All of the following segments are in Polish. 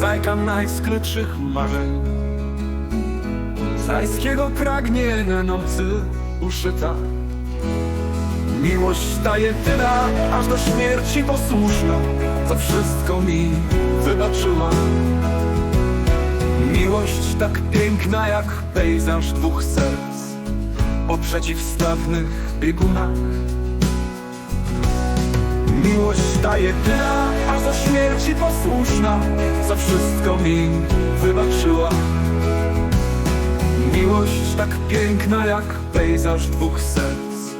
bajka najskrytszych marzeń. Z rajskiego pragnienia nocy uszyta. Miłość ta jedyna, aż do śmierci posłuszna Za wszystko mi wybaczyła. Miłość tak piękna jak pejzaż dwóch serc O przeciwstawnych biegunach. Miłość ta jedyna, do śmierci posłuszna Za wszystko mi wybaczyła. Miłość tak piękna jak pejzaż dwóch serc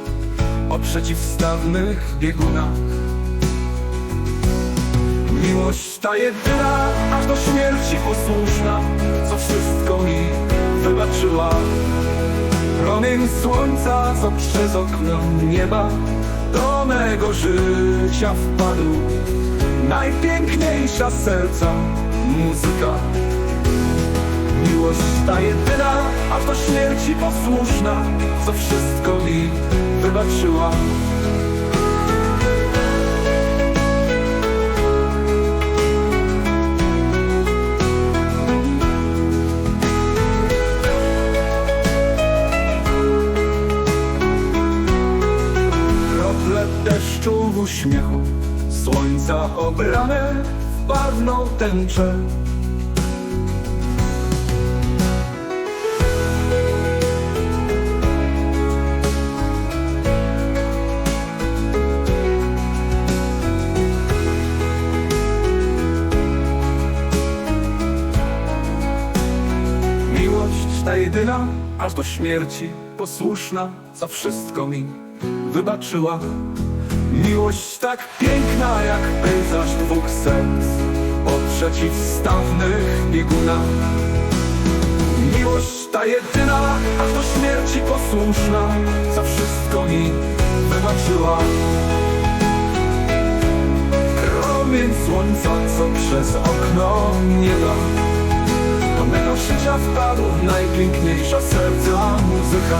O przeciwstawnych biegunach. Miłość ta jedyna, aż do śmierci posłuszna Co wszystko mi wybaczyła. Promień słońca, co przez okno nieba Do mego życia wpadł Najpiękniejsza serca muzyka. Miłość ta jedyna, aż do śmierci posłuszna Co wszystko mi wybaczyła. Krople deszczu w uśmiechu Słońca obrane w barwną tęczę. Miłość ta jedyna, aż do śmierci posłuszna Za wszystko mi wybaczyła Miłość tak piękna jak pejzaż dwóch serc O przeciwstawnych biegunach Miłość ta jedyna, aż do śmierci posłuszna. Za wszystko mi wybaczyła. Promień słońca, co przez okno nieba do mego życia wpadł najpiękniejsza serca muzyka.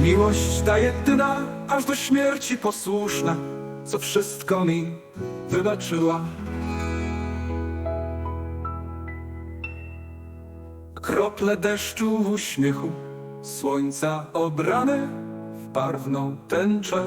Miłość ta jedyna, aż do śmierci posłuszna Co wszystko mi wybaczyła. Krople deszczu w uśmiechu Słońca obrane w barwną tęczę